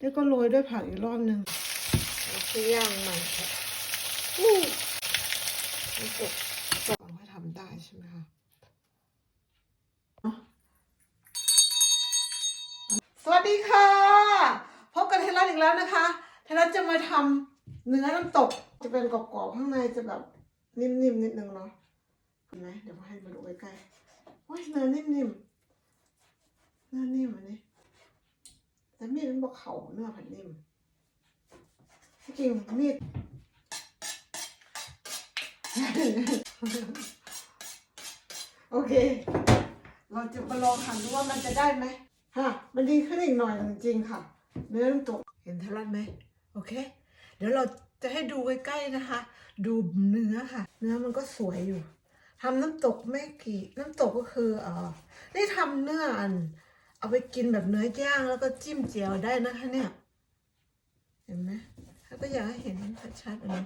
แล้วก็โรยด้วยผักอีกรอบหนึ่งแล้วก็ย่างมันค่ะอู้มันตกตกให้ทำได้ใช่ไหมคะสวัสดีค่ะ พบกับเทเลอีกแล้วนะคะเทเลจะมาทำเนื้อน้ำตก จะเป็นกรอบๆข้างในจะแบบนิ่มๆนิดนึงเนาะเห็นไหมเดี๋ยวมาให้มาดูใกล้ๆโอ้ยเนื้อนิ่มๆเนื้อนิ่มอันนี้ แต่มีดมันบอกเขาเนื้อผันนิ่มจริงมีดโอเค เราจะมาลองทำดูว่ามันจะได้ไหมฮะมันดีขึ้นอีกหน่อยจริงๆค่ะ เนื้อน้ำตกเห็นทะลักไหมโอเค เดี๋ยวเราจะให้ดูใกล้ๆนะคะ ดูเนื้อค่ะ เนื้อมันก็สวยอยู่ทำน้ำตกไม่กี่ น้ำตกก็คือเออได้ทำเนื้ออัน เอาไปกินแบบเนื้อย่างแล้วก็จิ้มเจียวได้นะคะเนี่ย เห็นไหมถ้าก็อยากให้เห็นชัดๆนะ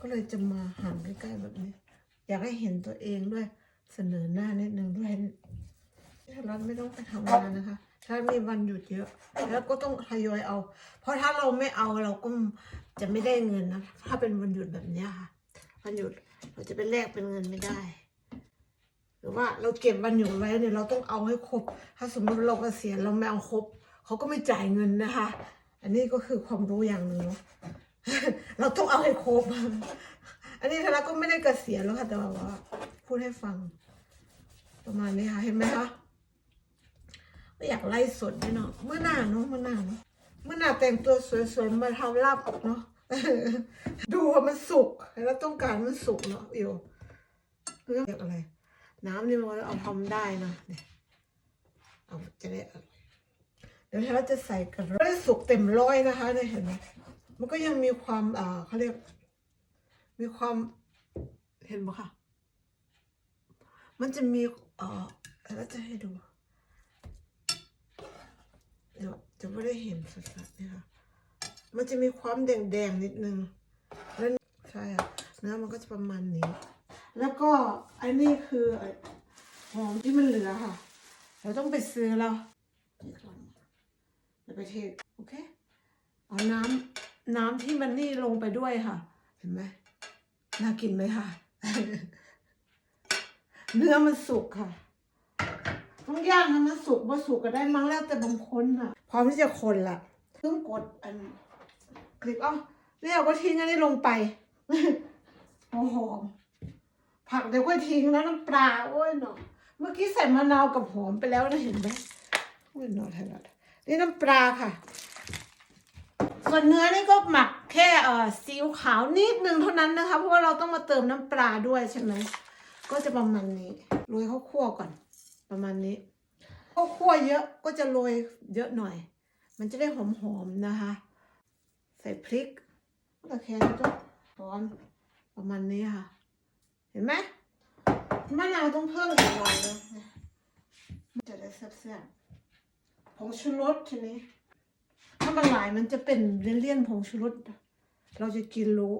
ก็เลยจะมาหั่นใกล้ๆแบบนี้ อยากให้เห็นตัวเองด้วย เสนอหน้านิดนึงด้วยถ้ารัฐไม่ต้องไปทำงานนะคะ ถ้ามีวันหยุดเยอะ แล้วก็ต้องทยอยเอา เพราะถ้าเราไม่เอาเราก็จะไม่ได้เงินนะ ถ้าเป็นวันหยุดแบบนี้ค่ะ วันหยุดเราจะไปแลกเป็นเงินไม่ได้ หรือว่าเราเก็บวันหยุดไว้เนี่ยเราต้องเอาให้ครบ ถ้าสมมติเราเกษียณเราไม่เอาครบเขาก็ไม่จ่ายเงินนะคะ อันนี้ก็คือความรู้อย่างหนึ่งเนาะเราต้องเอาให้ครบ อันนี้ธนาก็ไม่ได้เกษียณแล้วค่ะแต่ว่าพูดให้ฟัง ประมาณนี้ค่ะเห็นไหมคะไม่อยากไล่สดด้วยเนาะเมื่อหน้าเนาะเมื่อหน้าเนาะเมื่อหน้าแต่งตัวสวยๆมาทำลาบเนาะดูว่ามันสุกแล้วต้องการมันสุกเนาะอิวเรื่องอะไร น้ำนี่มันเอาทำได้นะเนี่ยเอาจะได้อร่อยเดี๋ยวเราจะใส่กันไม่ได้สุกเต็มร้อยนะคะเนี่ยเห็นไหมมันก็ยังมีความอ่าเขาเรียก มีความเห็นไหมคะมันจะมีเอ่อแล้วจะให้ดูเดี๋ยวจะไม่ได้เห็นสัดๆเนี่ยค่ะ มันจะมีความแดงๆนิดนึงแล้วใช่อะเนื้อมันก็จะประมาณนี้ แล้วก็อันนี้คือหอมที่มันเหลือค่ะ เราต้องไปซื้อแล้วนี่ก่อนเดี๋ยวไปเทโอเค เอาน้ำน้ำที่มันนี่ลงไปด้วยค่ะ เห็นไหมน่ากินไหมคะเนื้อมันสุกค่ะ ต้องย่างให้มันสุกว่าสุกก็ได้มั้งแล้วแต่บางคนอะ พร้อมที่จะคนละเพิ่งกดอันคลิปอ้าเนี่ยก็ทิ้งอันนี้ลงไป หอม ผักเดี๋ยวก็ทิ้งแล้วน้ำปลาโอ้ยเนาะเมื่อกี้ใส่มะนาวกับหอมไปแล้วนะเห็นไหมโอ้ยเนาะไทยรัฐนี่น้ำปลาค่ะ ส่วนเนื้อนี่ก็หมักแค่เอ่อซีอิ๊วขาวนิดนึงเท่านั้นนะคะ เพราะว่าเราต้องมาเติมน้ำปลาด้วยใช่ไหมก็จะประมาณนี้โรยข้าวคั่วก่อน ประมาณนี้ข้าวคั่วเยอะก็จะโรยเยอะหน่อย มันจะได้หอมๆนะคะ ใส่พริกตะแคงก็ร้อนประมาณนี้ค่ะ เห็นไหมมะนาวต้องเพิ่มอีกหน่อยนึงมันจะได้แซ่บๆผงชูรสทีนี้ ถ้ามันหลายมันจะเป็นเลี่ยนๆผงชูรสเราจะกินรู้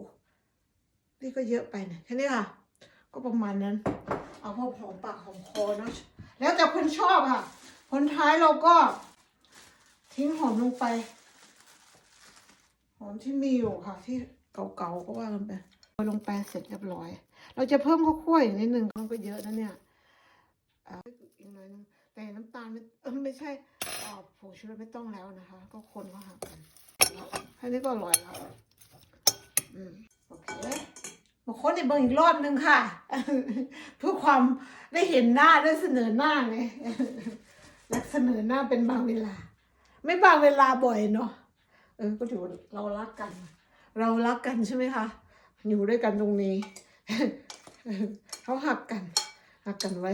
นี่ก็เยอะไปนะแค่นี้ค่ะ ก็ประมาณนั้น เอาพอหอมปากหอมคอเนะแล้วแต่คนชอบค่ะคนท้ายเราก็ ทิ้งหอมลงไป หอมที่มีอยู่ค่ะ ที่เก่าๆก็ว่ากันไปลงไปเสร็จเรียบร้อย เราจะเพิ่มข้าวคั่วอีกนิดนึงมันก็เยอะนะเนี่ยอ่าอีกหน่อยนึงแต่น้ำตาลไม่ไม่ใช่อ่าผงชูรสไม่ต้องแล้วนะคะ ก็คนก็หากันแค่นี้ก็อร่อยแล้วอืมโอเคมาค้นอีกเบอร์อีกรอบนึงค่ะ เพื่อความได้เห็นหน้าได้เสนอหน้าไงและเสนอหน้าเป็นบางเวลา ไม่บางเวลาบ่อยเนาะเออก็ถือว่าเรารักกัน เรารักกันใช่ไหมคะอยู่ด้วยกันตรงนี้ เขาหักกันหักกันไว้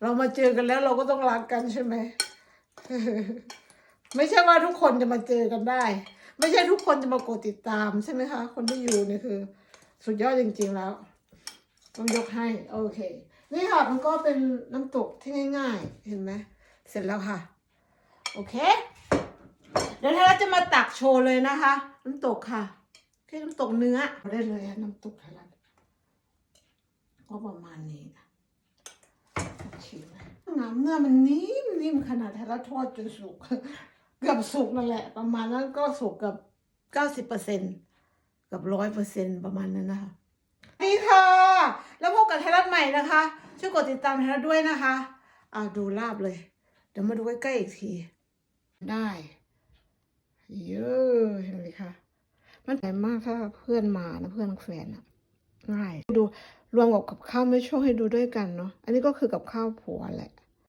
เรามาเจอกันแล้วเราก็ต้องรักกันใช่ไหมไม่ใช่ว่าทุกคนจะมาเจอกันได้ ไม่ใช่ทุกคนจะมากดติดตามใช่ไหมคะ คนที่อยู่เนี่ยคือ สุดยอดจริง ๆแล้ว ต้องยกให้ โอเค นี่ค่ะมันก็เป็นน้ำตกที่ง่าย ๆ เห็นไหมเสร็จแล้วค่ะ โอเค เดี๋ยวเราจะมาตักโชว์เลยนะคะ น้ำตกค่ะ แค่น้ำตกเนื้อได้เลยอะน้ำตกไทยรัฐก็ประมาณนี้นะชิมน้ำเนื้อมันนิ่มนิ่มขนาดไทยรัฐทอดจนสุกเกือบสุกนั่นแหละ ประมาณนั้นก็สุกกับเก้าสิบเปอร์เซ็นกับร้อยเปอร์เซ็นประมาณนั้นนะคะนี่ค่ะแล้วพบกับไทยรัฐใหม่นะคะ ช่วยกดติดตามไทยรัฐด้วยนะคะอ่าดูลาบเลย เดี๋ยวมาดูใกล้ๆอีกที ได้ เยอะ มันง่ายมากถ้าเพื่อนมานะเพื่อนแฟนอะง่ายดูรวมกับกับข้าวไม่ช่วยให้ดูด้วยกันเนาะอันนี้ก็คือกับข้าวผัวแหละ